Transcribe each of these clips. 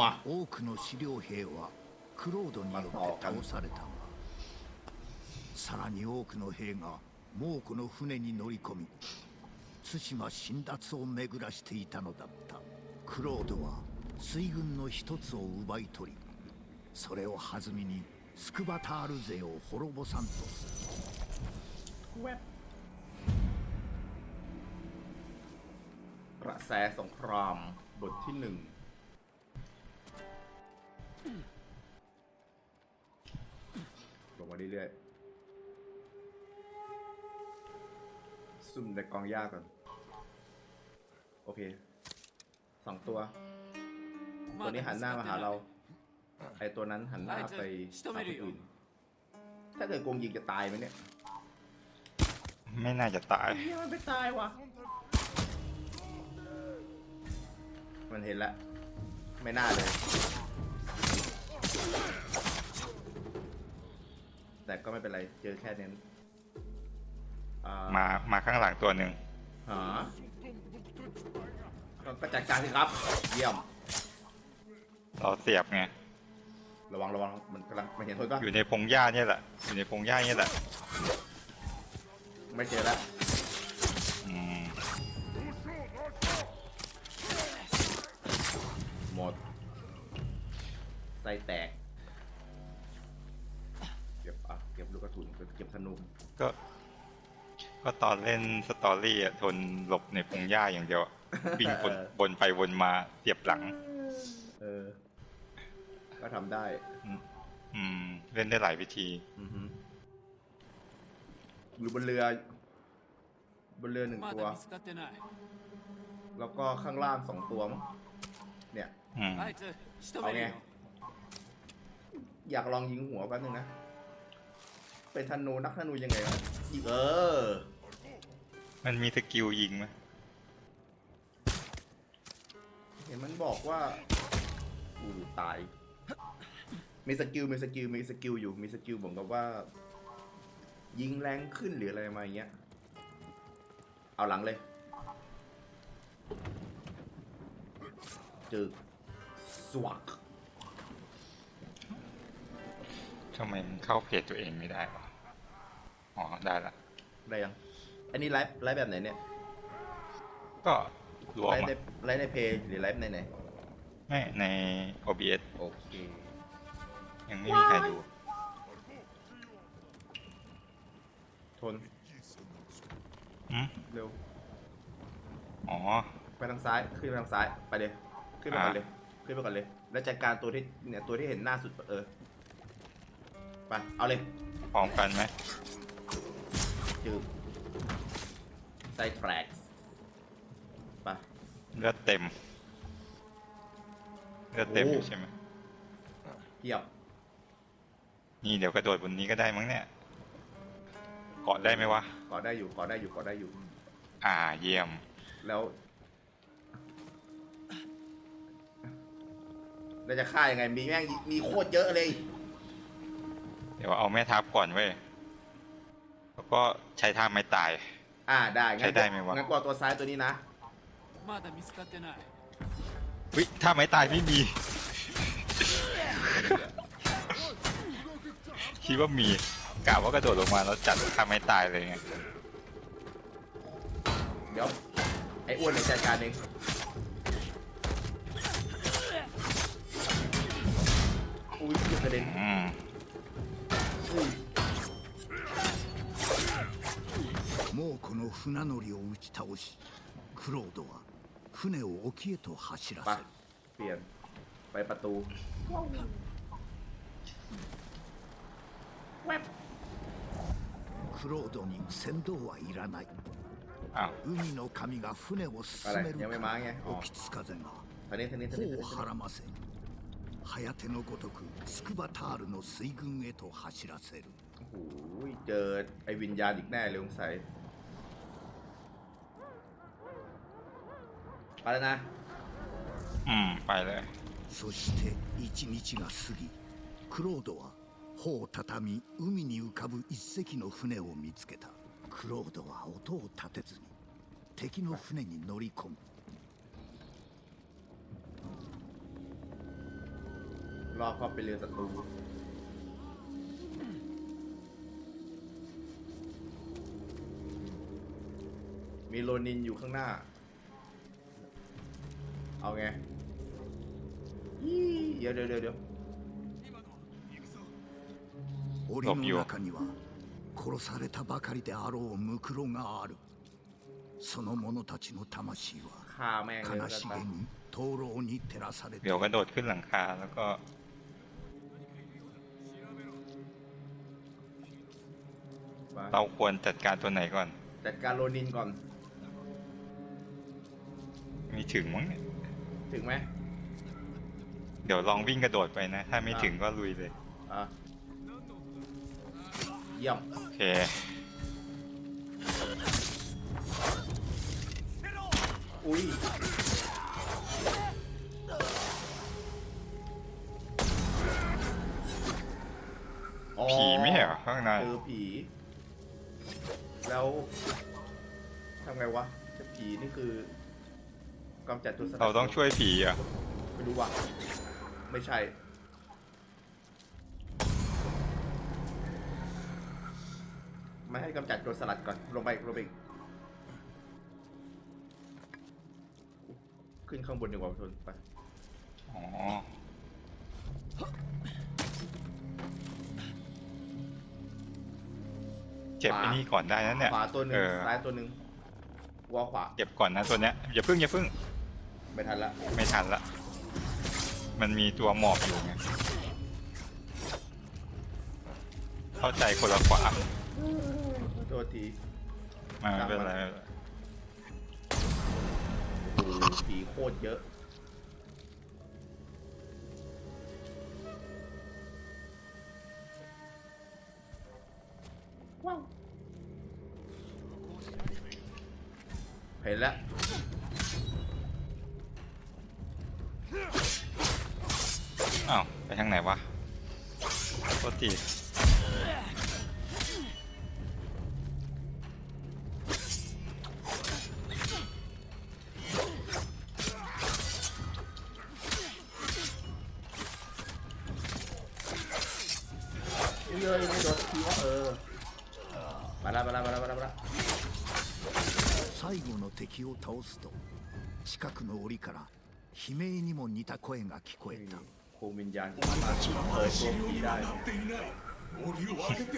มา 多くの資料兵はクロードによって倒されたがさらに多くの兵が猛虎の船に乗り込み対馬侵奪を巡らしていたのだったクロードは水軍の一つを奪い取りそれを弾みにスクバタール勢を滅ぼさんとする กระแสสงครามบทที่หนึ่ง มาเรื่อยๆซุ่มในกองหญ้าก่อน โอเคสองตัว ตัวนี้หันหน้ามาหาเรา ไอตัวนั้นหันหน้าไปหาคนอื่นถ้าเกิดโกงยิงจะตายไหมเนี่ยไม่น่าจะตายเฮ้ยมันไม่ตายวะมันเห็นแล้วไม่น่าเลย แต่ก็ไม่เป็นไรเจอแค่นี้อ่ามา มาข้างหลังตัวหนึ่งหาก็จัดการสิครับ เยี่ยม เราเสียบไง ระวังระวังมันกำลังมันเห็นคนก็อยู่ในพงหญ้าเนี่ยแหละ อยู่ในพงหญ้าเนี่ยแหละ ไม่เจอแล้วอืม หมดไส้แตก ก็บลูกกระสุนเก็บธนู ก็ ก็ตอนเล่นสตอรี่อะทนหลบในพงหญ้าอย่างเดียวอะวิ่งบน เออ บนไปวนมาเสียบหลัง เออ ก็ทำได้ อืม เล่นได้หลายวิธี อือฮึอยู่บนเรือ บนเรือหนึ่ง ま ตัว だ見つかってない แล้วก็ข้างล่างสองตัวมั้งเนี่ย อืม あいつ仕留 เอา める ไง よ อยากลองยิงหัวแป๊บนึงนะ เป็นธนูนักธนูยังไงวะยิงเออ มันมีสกิลยิงไหมเห็นมันบอกว่าอู้ตาย มีสกิลมีสกิลมีสกิลอยู่มีสกิลบอกกับว่า ยิงแรงขึ้นหรืออะไรมาอย่างเงี้ย เอาหลังเลยจึกสวักทำไมมันเข้าเพจตัวเองไม่ได้วะ อ๋อได้ละได้ยัง อันนี้ไลฟ์ไลฟ์แบบไหนเนี่ย ก็รวมไลฟ์อะในไลฟ์ในเพย์หรือไลฟ์ในไหน ไม่ใน OBS โอเค ยังไม่มีใครดู ทน อืมเร็ว อ๋อ ไปทางซ้าย ขึ้นไปทางซ้าย ไปเลย ขึ้นไปก่อนเลย ขึ้นไปก่อนเลย แล้วจัดการตัวที่เนี่ยตัวที่เห็นหน้าสุดเออ ไป เอาเลย พร้อมกันไหม จืบไซแทร็กไปเลือดเต็ม เลือดเต็มโอ้ อยู่ใช่ไหมเยี่ยมนี่เดี๋ยวกระโดดบนนี้ก็ได้มั้งเนี่ยเกาะได้ไหมวะขอได้อยู่ขอได้อยู่ขอได้อยู่ อ่าเยี่ยม แล้วเราจะฆ่ายังไง มีแม่งมีโคตรเยอะเลย เดี๋ยวเอาแม่ทัพก่อนเว้ยแล้ว ก็ใช้ท่าไม้ตาย อ่า ได้ งั้น ใช้ได้ไหมวะ งั้นกว่าตัวซ้ายตัวนี้นะ まだ見つかってない วิท่าไม้ตายไม่มี คิดว่ามีกะว่ากระโดดลงมาแล้วจัดท่าไม้ตายเลยไง เดี๋ยว ไอ้อ้วนในจัดการเองอุ้ยกระเด็น อืม อุ้ย 猛虎の船乗りを打ち倒しクロードは船を沖へと走ら ไป せる เปลี่ยน ไปประตู クロードに先導はいらない อ้าว 海の神が船を進めるあれやめまんげからおきつ風が ทางนี้ทางนี้ทางนี้ 帆をはらませ颯のごとくスクバタールの水軍へと走らせる โอ้โหเจอไอ้วิญญาณอีกแน่เลยสงสัย ไปแล้วนะ อืม ไปเลย そして一日が過ぎクロードは帆を畳み海に浮かぶ一隻の船を見つけたクロードは音を立てずに敵の船に乗り込む รอบเข้าไปเรือศัตรูมีโลนินอยู่ข้างหน้า เอาไงยี่เดี๋ยวเดี๋ยวเดี๋ยวเดี๋ยว 檻の中には殺されたばかりであろうムクロがあるその者たちの魂は ฆ่าแม่งเลย 悲 แล้ว し กัน げに灯籠に照らされてい เดี๋ยวก る ระโดดขึ้นหลังคาแล้วก็ มา เราควรจัดการตัวไหนก่อน จัดการโลนินก่อน มีถึงมั้งเนี่ย ถึงไหมเดี๋ยวลองวิ่งกระโดดไปนะ ถ้าไม่ถึงก็ลุยเลย อะเยี่ยมโอเค อุ้ยอ๋อผีไม่ใช่เหรอข้างในเจอผี แล้วทำไงวะจะผีนี่คือ กำจัดตัวสลัดเราต้องช่วยผีเหรอะ ไม่รู้ว่ะไม่ใช่ ไม่ให้กำจัดตัวสลัดก่อน ลงไปลงไปอีกขึ้นข้างบนดีกว่าทนไป อ๋อ เจ็บไอ้นี่ก่อนได้นะเนี่ยขวาตัวหนึ่งเออซ้ายตัวหนึ่งวอลขวา เจ็บก่อนนะตัวเนี้ยอย่าพึ่งอย่าพึ่ง ไม่ทันละ ไม่ทันละ มันมีตัวหมอบอยู่ไง เข้าใจคนละขวาตัวทีมาไม่เป็นไรไม่เป็นไรโอ้โหผีโคตรเยอะ ว้าว เห็นแล้วอ้าว โทษที อุ้ยเอ้ยไม่โดนสักทีวะเออ มาละมาละมาละมาละมาละ 最後の敵を倒すと近くの檻から悲鳴にも似た声が聞こえた โคมวิญญาณที่สามารถเปิดตัวผีได้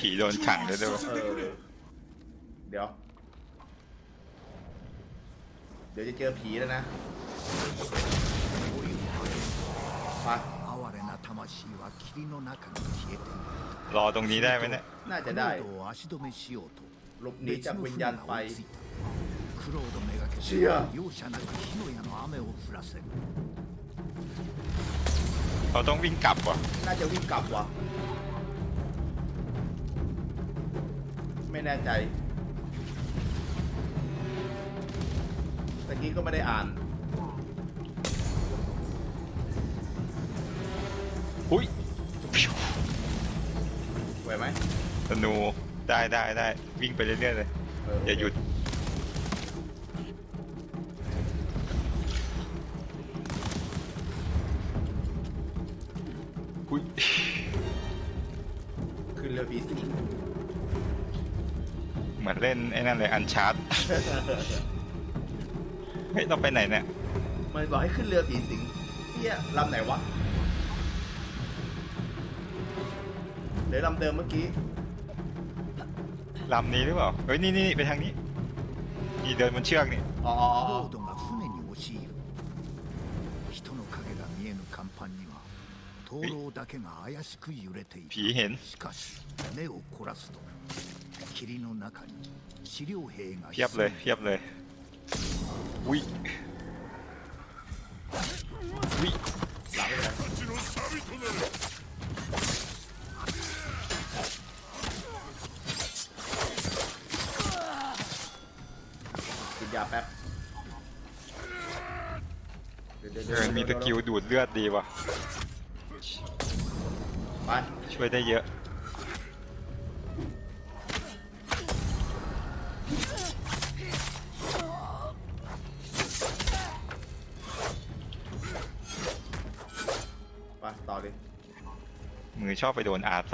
ผีโดนขังเลยด้วยวะ เออ เดี๋ยว เดี๋ยวจะเจอผีแล้วนะไป 哀れな魂は霧の中に消えている รอตรงนี้ได้ไหมเนี่ย น่าจะ クロ ได้ ードを足止めしようと หลบหนีจาก 別の วิญ 船 ญาณ が ไฟ 追いついたクロードめがけてシア容赦なく火の矢の雨を降らせる เราต้องวิ่งกลับว่ะน่าจะวิ่งกลับว่ะไม่แน่ใจตะกี้ก็ไม่ได้อ่าน อุ้ยไหวไหมธนูได้ได้ได้วิ่งไปเรื่อยๆเลยเอออย่าหยุด อุ้ยขึ้นเรือผีสิงเหมือนเล่นไอ้นั่นเลยอันชาร์ตเฮ้ยเราไปไหนเนี่ย มันบอกให้ขึ้นเรือผีสิงเฮียลำไหนวะเดี๋ยวลำเดิมเมื่อกี้ลำนี้หรือเปล่า เฮ้ยนี่นี่ไปทางนี้ นี่เดินบนเชือกนี่ อ๋ออ๋อクอ๋อ 灯籠だけが怪しく揺れてい ผี る เห็น しかし目を凝らすと霧の中に資料兵が เพียบเลยเพียบเลย อุ้ยอุ้ย หลังไปเลยกินยาแป๊บเดี๋ยวเดี๋ยว เอ เดี๋ยว อมีสกิลดูดเลือดดีว่ะ ไปช่วยได้เยอะ ไปต่อเลยมือชอบไปโดน R2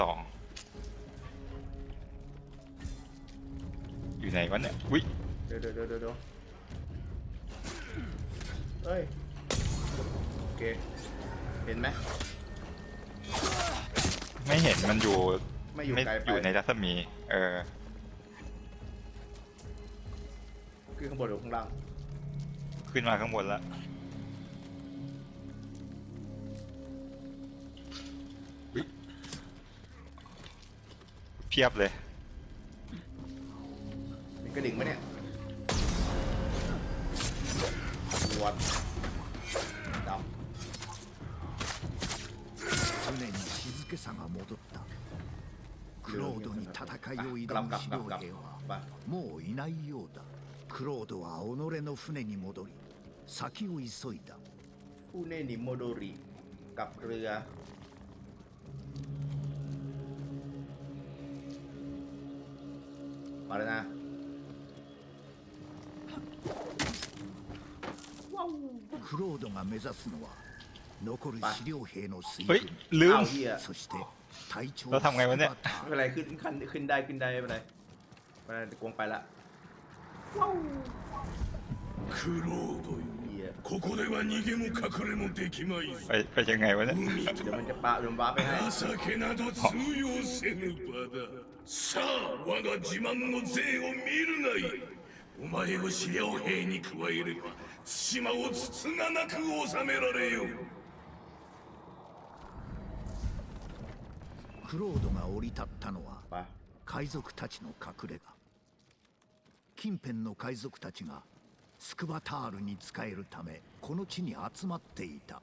อยู่ไหนวะเนี่ยวิเดี๋ยวเดี๋ยวเดี๋ยวเดี๋ยวเอ้ย โอเค เห็นไหม ไม่เห็นมันอยู่ไม่อยู่ไกลไปอยู่ในรัศมี เออคือข้างบนหรือข้างล่างขึ้นมาข้างบนแล้วอุ๊ยเพียบเลย มีกระดิ่งไหมเนี่ยวัดด けさが戻った。クロードに戦いを挑むシローはもういないようだ。クロードは己の船に戻り先を急いだ。船に戻りカプレアあれな。クロードが目指すのは残る資料兵の水 เฮ้ย 軍 ลืม อ้าวเฮีย そして隊長 เราทำไงวะเนี่ย スクバター ไม่เป็นไรขึ้นขึ้นขึ้นได้ขึ้นได้ไม่เป็นไรไม่เป็นไรกวงไปละ クロードよ เฮีย ここでは逃げも隠れもできまい ไปไปยังไงวะเนี่ย 海 เดี๋ยว と มันจะปะเดี๋ยวมันว้าร์ปไปให้ 情けなど通用せぬ場ださあ我が自慢の税を見るがいいお前を資料兵に加えれば対馬をつつがなく収められよう クロードが降り立ったのは ไป 海賊たちの隠れ家近辺の海賊たちがスクバタールに仕えるためこの地に集まっていた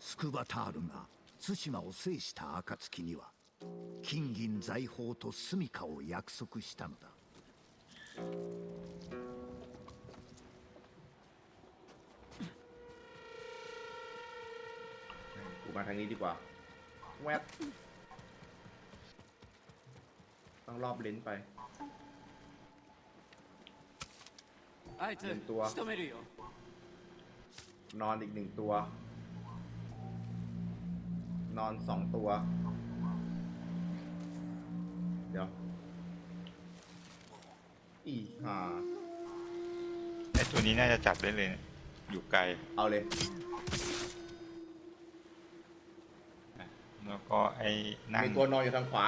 スクバタールが対馬を制した暁には金銀財宝と住処を約束したのだ กูมาทางนี้ดีกว่า แวบ ต้งรอบลิ้นไปหนึ่งตัว นอนอีกหนึ่งตัว นอนสองตัว เดี๋ยว อีห่าไอตัวนี้น่าจะจับได้เลยนะอยู่ไกลเอาเลย แล้วก็ไอ้นั่งมีตัวนอนอยู่ทางขวา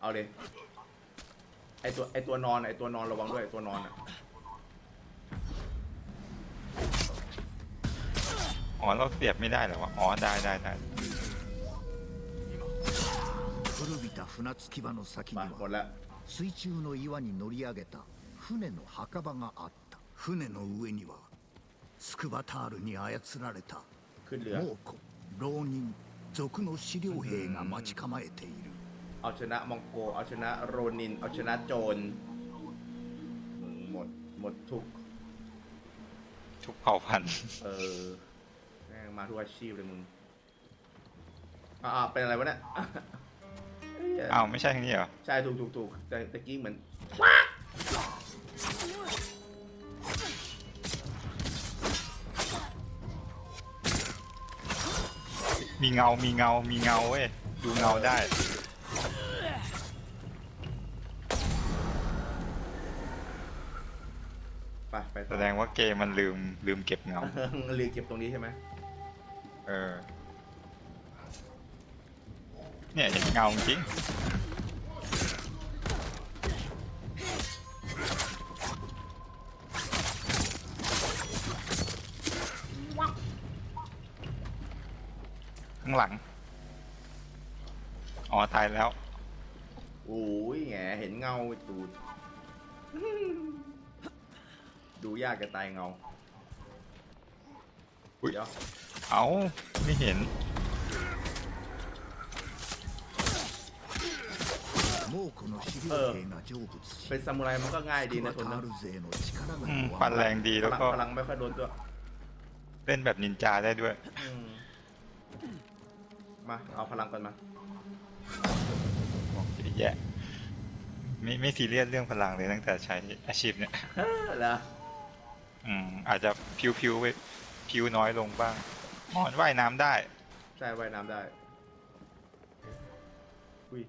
เอาเลย ไอตัวไอตัวนอนไอตัวนอนระวังด้วยไอตัวนอนอ่ะ อ๋อเราเสียบไม่ได้เหรอวะอ๋อได้ได้ได้ 古びた船着き場の先に มาหมด は แล้ว 水中の岩に乗り上げた船の墓場があった船の上にはスクバタールに操られた ขึ้นเรือ 猛虎浪人族の資料兵が待ち構えている เอาชนะมองโก เอาชนะโรนิน เอาชนะโจรอืมหมดหมดทุก ทุกเผ่าพันธุ์ เออแม่งมาทุกอาชีพเลยมึงอ่าเป็นอะไรวะเนี่ยเหี้ยอ้าว ไม่ใช่ทางนี้เหรอ ใช่ถูกถูกถูกแต่ตะกี้เหมือนมีเงา มีเงา มีเงาเว้ย ดูเงาได้ ไปไปแสดงว่าเกมมันลืมลืมเก็บเงาเรียเก็บตรงนี้ใช่ไหมเออ เนี่ยเห็นเงาจริง ข้างหลัง อ๋อ ตายแล้ว โอ้ยแหงเห็นเงาตูด ดูยากจะตายเงา อุ๊ย เดี๋ยว เอาไม่เห็น 猛虎の資料兵が成仏し เป็นซามูไรมันก็ง่าย ス ดี ク นะ バ ทน タ นะ ール勢の力が อืม 弱 ฟัน ま แร る งดี พ แล้ว ลัง ก็ พลังไม่ค่อยโดนตัว เล่นแบบนินจาได้ด้วย อืมมา เอาพลังกันมา บอกเยอะแยะไม่ไม่ซีเรียสเรื่องพลังเลยตั้งแต่ใช้อาชีพเนี่ย เออเหรอ อืมอาจจะพิวพิวๆไปพิวน้อยลงบ้างอมอนว่ายน้ำได้ ใช่ว่ายน้ำได้ อุ้ย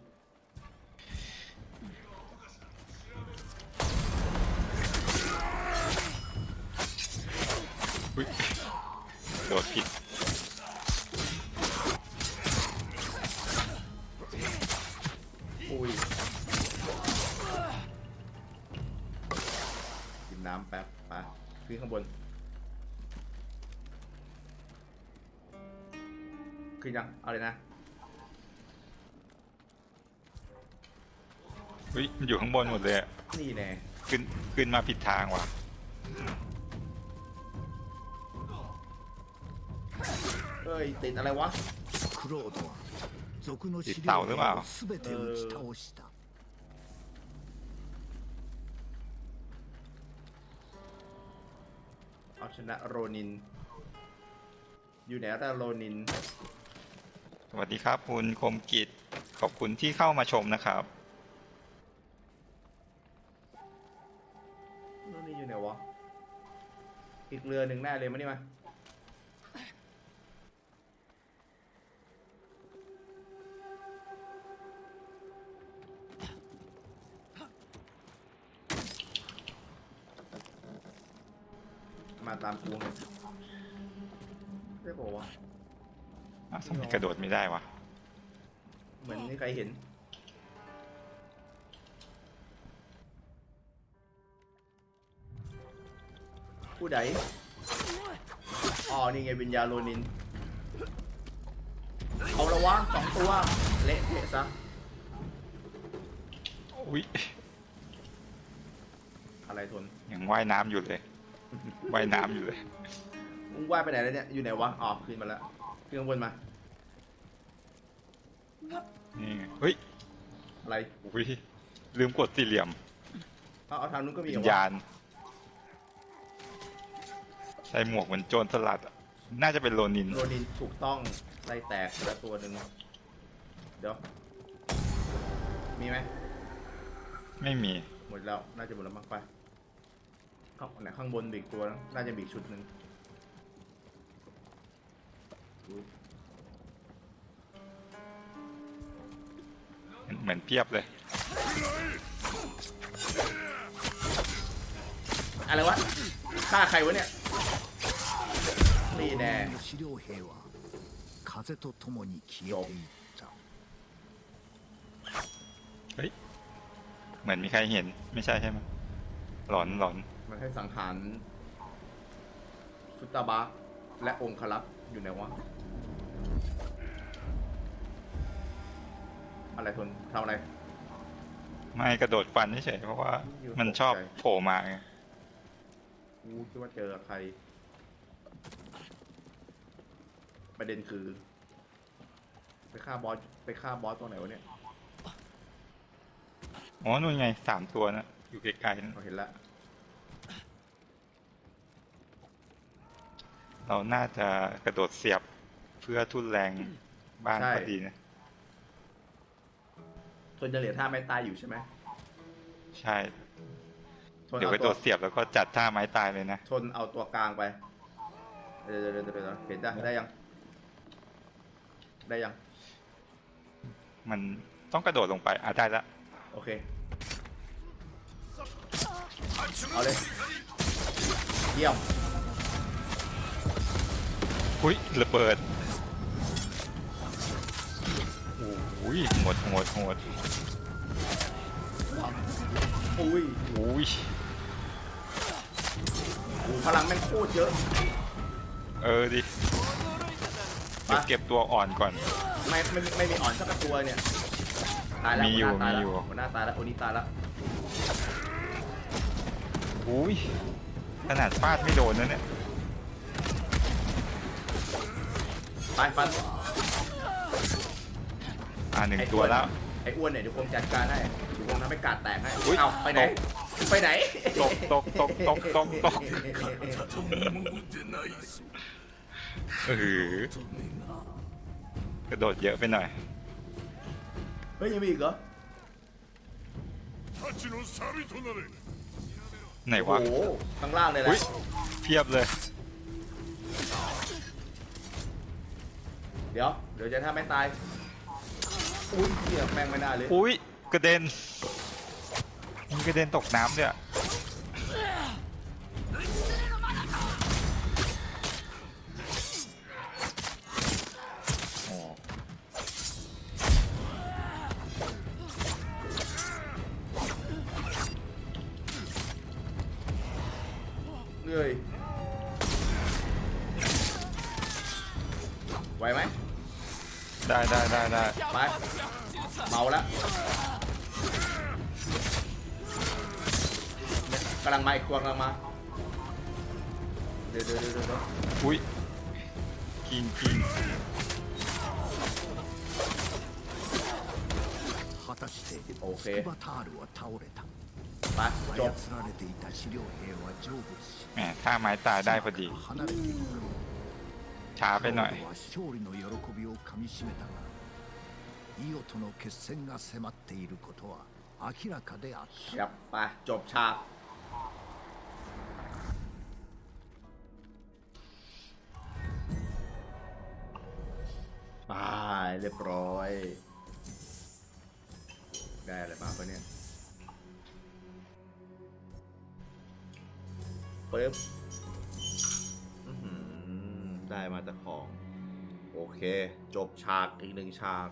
อุ้ยโดดผิด อุ้ยกินน้ำแป๊บไป ขึ้นข้างบน ขึ้นยัง เอาเลยนะ อุ้ยมันอยู่ข้างบนหมดเลยอะ นี่แน่ ขึ้นขึ้นมาผิดทางว่ะ เอ้ย ติดอะไรวะ クロードは賊の資一倒料ではを全て打ち倒した นะโรนิน อยู่ไหนล่ะโรนิน สวัสดีครับคุณคมกิจขอบคุณที่เข้ามาชมนะครับ โรนินอยู่ไหนวะ อีกเรือหนึ่งแน่เลยมานี่มา มาตามกูได้บอกว่าอ้าวทำไมกระโดดไม่ได้วะ เหมือนนี่ใครเห็น ผู้ใดอ๋อ นี่ไงวิญญาณโลนิน เอาละวะสองตัว เละเทะซะ อุ้ยอะไรทน ยังว่ายน้ำอยู่เลย ว่ายน้ำอยู่เลย มึงว่ายไปไหนแล้วเนี่ย อยู่ไหนวะ อ๋อ ขึ้นมาแล้ว ขึ้นข้างบนมา นี่ไง เฮ้ย อะไร อุ้ย ลืมกดสี่เหลี่ยมเอาเอาทางนู้นก็มีวิเหรญอวะญาณใส่หมวกเหมือนโจรสลัดอะน่าจะเป็นโลนิน โรนินถูกต้องไส้แตกไปแล้วตัวหนึ่งเดี๋ยว มีไหม ไม่มี หมดแล้ว น่าจะหมดแล้วมั้งไป ข้างไหนข้างบนบีกตัวนะน่าจะบีกชุดหนึ่งอุ๊ย เหมือนเพียบเลย อะไรวะฆ่าใครวะเนี่ย นี่แน่ 資料兵は風と共に消えていった เฮ้ย เหมือนมีใครเห็น ไม่ใช่ใช่ไหมหลอนหลอน มันให้สังหารฟุตตาบะและองคลักษ์อยู่ไหนวะ อะไรทนทำอะไร ไม่กระโดดฟันเฉยๆเพราะว่ามันชอบโผล่มาไงกูคิดว่าเจอใคร ประเด็นคือ ไปฆ่าบอสไปฆ่าบอสตัวไหนวะเนี่ย อ๋อนู่นไงสามตัวนะอยู่ไกลๆนะเราเห็นแล้ว เราน่าจะกระโดดเสียบเพื่อทุนแรงบ้านใช่ พอดีนะ ทนจะเหลือท่าไม้ตายอยู่ใช่ไหมใช่ ทนเดี๋ยวเอาไปตัตัววเสียบแล้วก็จัดท่าไม้ตายเลยนะ ทนเอาตัวกลางไปเดี๋ยวเดี๋ยวเดี๋ยวเดี๋ยวเห็นจ้ะได้ยัง ได้ยัง มันต้องกระโดดลงไปอะได้ละโอเค เอาเลย เยี่ยม อุ้ยระเบิดโอ้ยโหดโหดโหดอุ้ยอุ้ยโอ้พลังแม่งโคตรเยอะ เออดิเดี๋ยวเก็บตัวอ่อนก่อน ไม่ไม่ไม่มีอ่อนสักตัวเนี่ย ตายแล้วมีอยู่หัวหน้าตายมีอยู่แล้วหัวหน้าตายแล้วคนนี้ตายแล้วอุ้ยขนาดฟาดไม่โดนนะเนี่ย ไปฟันอ่าหนึ่งตัวแล้ว ไอ้อ้วนเนี่ยเดี๋ยวผมจัดการให้เดี๋ยวผมทำให้กาดแตกให้เอาไปไหน ไปไหนตกตกตกตกตกตกเออกระโดดเยอะไปหน่อยไม่ยังมีอีกเหรอไหนวะข้างล่างเลยแหละอุ๊ย เพียบเลย เดี๋ยว เดี๋ยวจะถ้าไม่ตาย อุ้ยเหี้ยแม่งไม่น่าเลย อุ้ยกระเด็นมีกระเด็นตกน้ำเนี่ย ได้ได้ได้ไปเมาแล้วกำลังมาอีกตัวกำลังมาเดี๋ยวเดี๋ยวเดี๋ยวเดี๋ยวอุ้ยกินกินโอเคมาจบแหมถ้าไม้ตายได้พอดี ช้าไปหน่อย クロードは勝利の喜びをかみしめたがイオとの決戦が迫っていることは明らかであった ยับไป จบฉาก ไปเรียบร้อย ได้อะไรมาปะเนี่ยปึ๊บอื้อหือ ได้มาแต่ของ โอเค จบฉากอีกหนึ่งฉาก